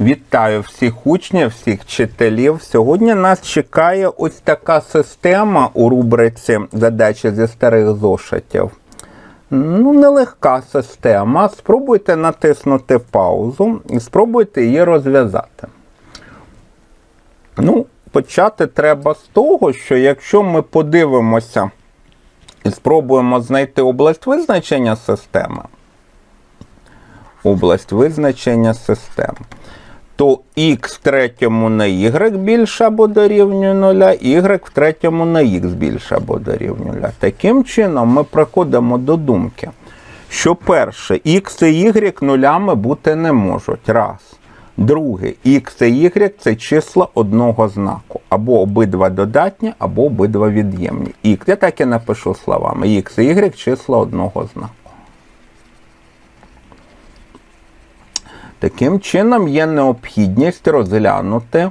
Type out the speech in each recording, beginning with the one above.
Вітаю всіх учнів, всіх вчителів. Сьогодні нас чекає ось така система у рубриці задачі зі старих зошитів. Ну, нелегка система. Спробуйте натиснути паузу і спробуйте її розв'язати. Ну, почати треба з того, що якщо ми подивимося і спробуємо знайти область визначення системи, область визначення систем, то х в третьому на y більше або дорівнює 0, y в третьому на х більше або дорівнює 0. Таким чином ми приходимо до думки, що перше, х і y нулями бути не можуть. Раз. Друге, х і y це числа одного знаку. Або обидва додатні, або обидва від'ємні. Х, я так і напишу словами. Х і y числа одного знаку. Таким чином є необхідність розглянути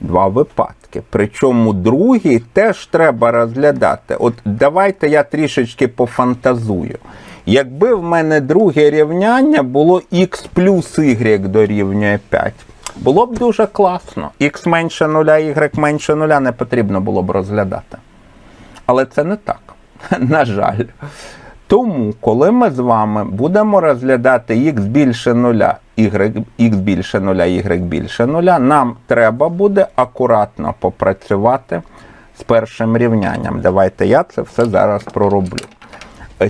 два випадки. Причому другий теж треба розглядати. От давайте я трішечки пофантазую. Якби в мене друге рівняння було х плюс y дорівнює 5, було б дуже класно. х менше 0, y менше 0 не потрібно було б розглядати. Але це не так. На жаль. Тому, коли ми з вами будемо розглядати х більше 0, y, х більше 0, y більше 0, нам треба буде акуратно попрацювати з першим рівнянням. Давайте я це все зараз пророблю.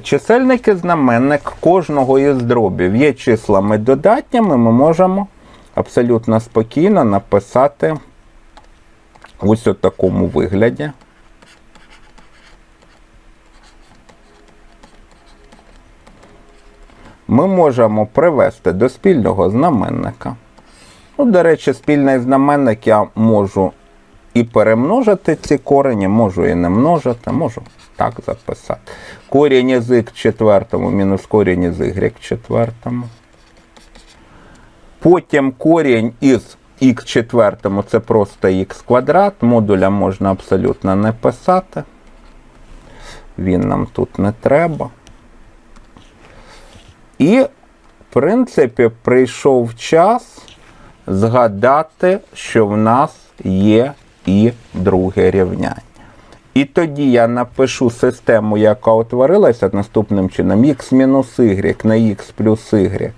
Чисельник і знаменник кожного із дробів є числами додатніми, ми можемо абсолютно спокійно написати ось у такому вигляді. Ми можемо привести до спільного знаменника. Ну, до речі, спільний знаменник я можу і перемножити ці корені, можу і не множити, можу так записати. Корінь із х четвертому мінус корінь із y четвертому. Потім корінь із х четвертому це просто х квадрат. Модуля можна абсолютно не писати. Він нам тут не треба. І, в принципі, прийшов час згадати, що в нас є і друге рівняння. І тоді я напишу систему, яка утворилася наступним чином: х мінус y на х плюс y,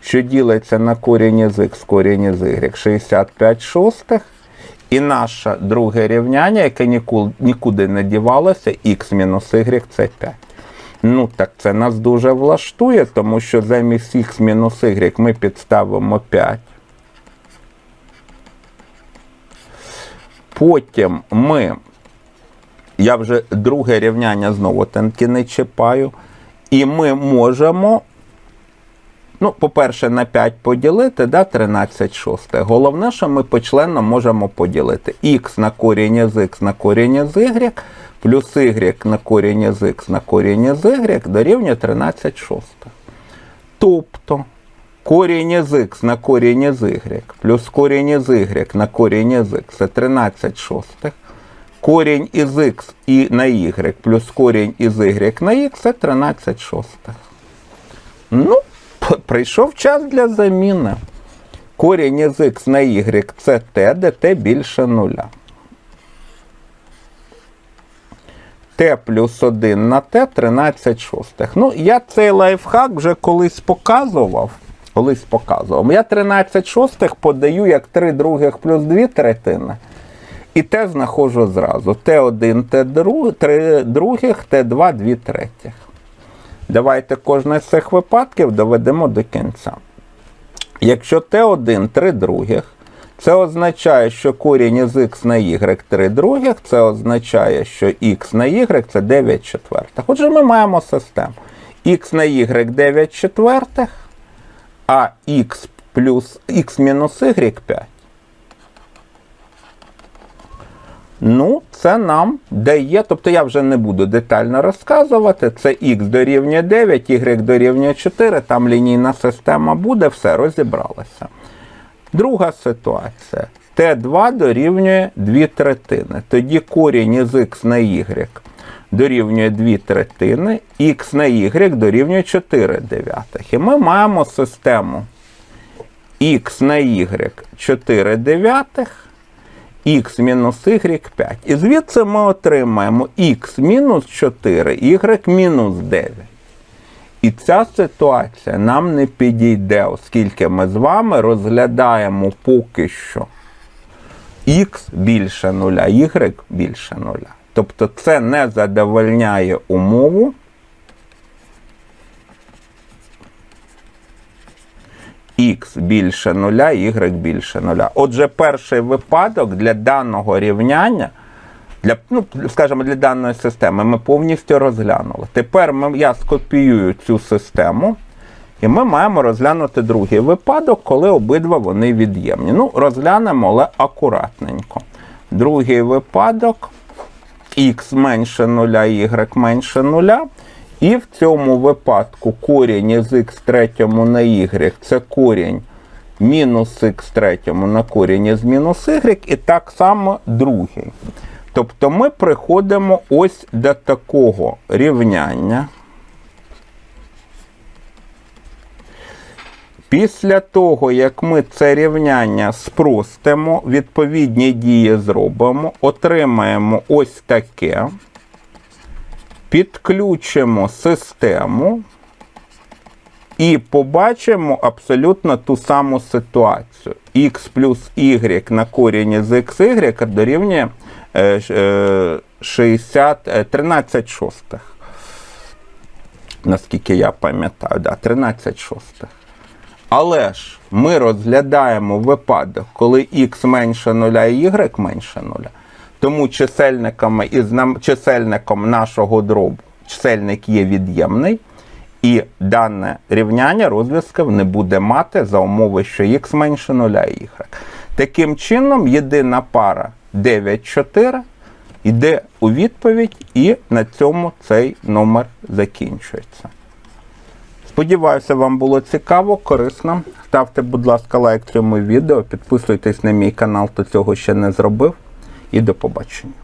що ділиться на корінь із х, корінь із y, 65 шостих. І наше друге рівняння, яке нікуди не дівалося, х мінус y це 5. Ну, так це нас дуже влаштує, тому що замість х мінус y ми підставимо 5. Потім ми, я вже друге рівняння знову танки не чіпаю. І ми можемо, ну, по-перше, на 5 поділити, да, 13 шосте. Головне, що ми почленно можемо поділити х на корінь із х на корінь із y плюс y на корінь із х на корінь із y дорівнює 13 шостих. Тобто корінь із х на корінь із y плюс корінь із y на корінь із х це 13 шостих. Корінь із х і на y плюс корінь із y на х це 13 шостих. Ну, прийшов час для заміни. Корінь із х на y це t, де t більше нуля. T плюс 1 на t 13 шостих. Ну, я цей лайфхак вже колись показував. Колись показував. Я 13 шостих подаю як 3 других плюс 2 третини. І те знаходжу зразу. Т1, Т2, 3 других, Т2, 2 третіх. Давайте кожне з цих випадків доведемо до кінця. Якщо Т1 3 других, це означає, що корінь із х на y 3 других, це означає, що х на y це 9 четвертих. Отже, ми маємо систему. х на y 9 четвертих, а х плюс х мінус y 5. Ну, це нам дає, тобто я вже не буду детально розказувати. Це х дорівнює 9, y дорівнює 4, там лінійна система буде, все розібралося. Друга ситуація. Т2 дорівнює 2 третини. Тоді корінь із х на y дорівнює 2 третини, х на y дорівнює 4 дев'ятих. І ми маємо систему х на y 4 дев'ятих, х мінус y 5. І звідси ми отримаємо х мінус 4, y мінус 9. І ця ситуація нам не підійде, оскільки ми з вами розглядаємо поки що х більше нуля, y більше нуля. Тобто це не задовольняє умову. х більше нуля, y більше нуля. Отже, перший випадок для даного рівняння, для, ну, скажімо, для даної системи ми повністю розглянули. Тепер ми, я скопіюю цю систему, і ми маємо розглянути другий випадок, коли обидва вони від'ємні. Ну, розглянемо, але акуратненько. Другий випадок х менше нуля, y менше нуля. І в цьому випадку корінь із х третьому на y це корінь мінус х третьому на корінь із мінус y, і так само другий. Тобто ми приходимо ось до такого рівняння. Після того, як ми це рівняння спростимо, відповідні дії зробимо, отримаємо ось таке. Підключимо систему і побачимо абсолютно ту саму ситуацію. х плюс y на корінь із xy дорівнює 60, е, 13 шостих. Наскільки я пам'ятаю, да, 13 шостих. Але ж ми розглядаємо випадок, коли х менше нуля і y менше нуля. Тому чисельниками і знам... чисельником нашого дробу чисельник є від'ємний, і дане рівняння розв'язків не буде мати за умови, що х менше нуля і y. Таким чином, єдина пара 9, 4 йде у відповідь, і на цьому цей номер закінчується. Сподіваюся, вам було цікаво, корисно. Ставте, будь ласка, лайк цьому відео, підписуйтесь на мій канал, хто цього ще не зробив. І до побачення.